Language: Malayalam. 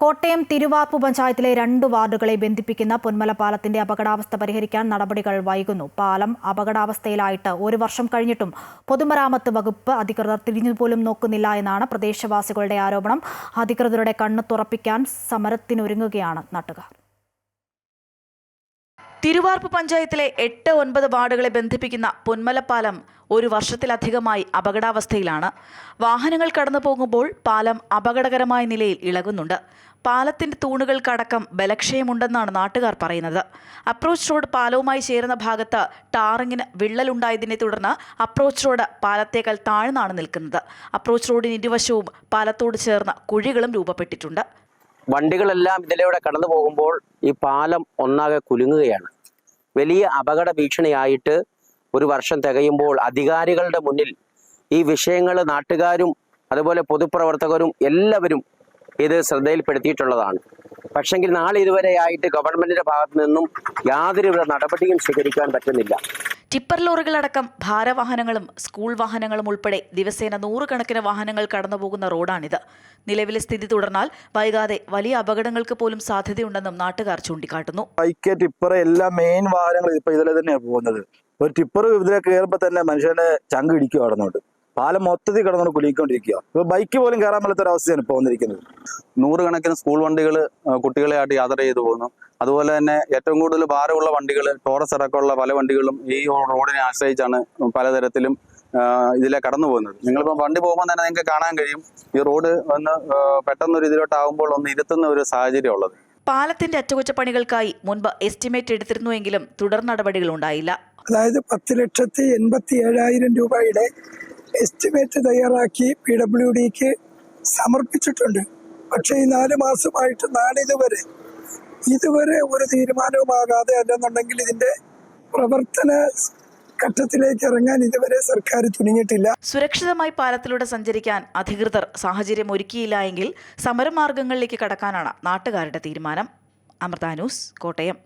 കോട്ടയം തിരുവാർപ്പ് പഞ്ചായത്തിലെ രണ്ട് വാർഡുകളെ ബന്ധിപ്പിക്കുന്ന പൊന്മല പാലത്തിന്റെ അപകടാവസ്ഥ പരിഹരിക്കാൻ നടപടികൾ വൈകുന്നു. പാലം അപകടാവസ്ഥയിലായിട്ട് ഒരു വർഷം കഴിഞ്ഞിട്ടും പൊതുമരാമത്ത് വകുപ്പ് അധികൃതർ തിരിഞ്ഞുപോലും നോക്കുന്നില്ല എന്നാണ് പ്രദേശവാസികളുടെ ആരോപണം. അധികൃതരുടെ കണ്ണ് തുറപ്പിക്കാൻ സമരത്തിനൊരുങ്ങുകയാണ് നാട്ടുകാർ. തിരുവാർപ്പ് പഞ്ചായത്തിലെ എട്ട് ഒൻപത് വാർഡുകളെ ബന്ധിപ്പിക്കുന്ന പൊന്മലപ്പാലം ഒരു വർഷത്തിലധികമായി അപകടാവസ്ഥയിലാണ്. വാഹനങ്ങൾ കടന്നു പോകുമ്പോൾ പാലം അപകടകരമായ നിലയിൽ ഇളകുന്നുണ്ട്. പാലത്തിന്റെ തൂണുകൾക്കടക്കം ബലക്ഷയമുണ്ടെന്നാണ് നാട്ടുകാർ പറയുന്നത്. അപ്രോച്ച് റോഡ് പാലവുമായി ചേരുന്ന ഭാഗത്ത് ടാറിങ്ങിന് വിള്ളലുണ്ടായതിനെ തുടർന്ന് അപ്രോച്ച് റോഡ് പാലത്തേക്കാൾ താഴ്ന്നാണ് നിൽക്കുന്നത്. അപ്രോച്ച് റോഡിന് ഇരുവശവും പാലത്തോട് ചേർന്ന കുഴികളും രൂപപ്പെട്ടിട്ടുണ്ട്. വണ്ടികളെല്ലാം ഇതിലൂടെ കടന്നു പോകുമ്പോൾ ഈ പാലം ഒന്നാകെ കുലുങ്ങുകയാണ്. വലിയ അപകട ഭീഷണിയായിട്ട് ഒരു വർഷം തികയുമ്പോൾ അധികാരികളുടെ മുന്നിൽ ഈ വിഷയങ്ങൾ നാട്ടുകാരും അതുപോലെ പൊതുപ്രവർത്തകരും എല്ലാവരും ഇത് ശ്രദ്ധയിൽപ്പെടുത്തിയിട്ടുള്ളതാണ്. പക്ഷെങ്കിൽ നാളെ ഇതുവരെയായിട്ട് ഗവൺമെന്റിന്റെ ഭാഗത്തു നിന്നും യാതൊരുവിധ നടപടിയും സ്വീകരിക്കാൻ പറ്റുന്നില്ല. ടിപ്പർ ലോറികളടക്കം ഭാരവാഹനങ്ങളും സ്കൂൾ വാഹനങ്ങളും ഉൾപ്പെടെ ദിവസേന നൂറുകണക്കിന് വാഹനങ്ങൾ കടന്നുപോകുന്ന റോഡാണിത്. നിലവിലെ സ്ഥിതി തുടർന്നാൽ വൈകാതെ വലിയ അപകടങ്ങൾക്ക് പോലും സാധ്യതയുണ്ടെന്നും നാട്ടുകാർ ചൂണ്ടിക്കാട്ടുന്നു. ബൈക്ക് ടിപ്പർ എല്ലാ മെയിൻ വാഹനങ്ങളും ഇപ്പൊ ഇതിലെ തന്നെയാണ് പോകുന്നത്. ഒരു ടിപ്പർ ഇതിലെ കയറുമ്പോ തന്നെ മനുഷ്യന്റെ ചങ്ക് ഇടിക്കുക കടന്നോട്ട് പാലം മൊത്തത്തിൽ കിടന്നുകൊണ്ട് കുലുങ്ങിക്കൊണ്ടിരിക്കുക ഇപ്പൊ ബൈക്ക് പോലും കയറാൻ പറ്റാത്ത അവസ്ഥയാണ് ഇപ്പൊ വന്നിരിക്കുന്നത്. നൂറുകണക്കിന് സ്കൂൾ വണ്ടികൾ കുട്ടികളെയായിട്ട് യാത്ര ചെയ്തു പോകുന്നു. അതുപോലെ തന്നെ ഏറ്റവും കൂടുതൽ ഭാരമുള്ള വണ്ടികൾ ടോറസ് അടക്കമുള്ള പല വണ്ടികളും ഈ റോഡിനെ ആശ്രയിച്ചാണ് പലതരത്തിലും ഇതിലെ കടന്നു പോകുന്നത്. നിങ്ങളിപ്പോൾ വണ്ടി പോകുമ്പോൾ തന്നെ നിങ്ങൾക്ക് കാണാൻ കഴിയും. ഈ റോഡ് ഒന്ന് പെട്ടെന്ന് പെട്ടെന്നൊരു ഇതിലോട്ടാകുമ്പോൾ ഒന്ന് ഇരുത്തുന്ന ഒരു സാഹചര്യം ഉള്ളത്. പാലത്തിന്റെ അറ്റകുറ്റപ്പണികൾക്കായി മുൻപ് എസ്റ്റിമേറ്റ് എടുത്തിരുന്നുവെങ്കിലും തുടർ നടപടികൾ ഉണ്ടായില്ല. അതായത് പത്ത് ലക്ഷത്തി എൺപത്തി ഏഴായിരം രൂപയുടെ എസ്റ്റിമേറ്റ് തയ്യാറാക്കി പി ഡബ്ല്യു ഡിക്ക് സമർപ്പിച്ചിട്ടുണ്ട്. പക്ഷേ ഈ നാല് മാസമായിട്ട് നാളിതുവരെ ഇതുവരെ ഒരു തീരുമാനവുമാകാതെ അല്ലെന്നുണ്ടെങ്കിൽ ഇതിന്റെ പ്രവർത്തന ഘട്ടത്തിലേക്ക് ഇറങ്ങാൻ ഇതുവരെ സർക്കാർ തുനിഞ്ഞിട്ടില്ല. സുരക്ഷിതമായി പാലത്തിലൂടെ സഞ്ചരിക്കാൻ അധികൃതർ സാഹചര്യം ഒരുക്കിയില്ല എങ്കിൽ സമരമാർഗങ്ങളിലേക്ക് കടക്കാനാണ് നാട്ടുകാരുടെ തീരുമാനം. അമൃത ന്യൂസ് കോട്ടയം.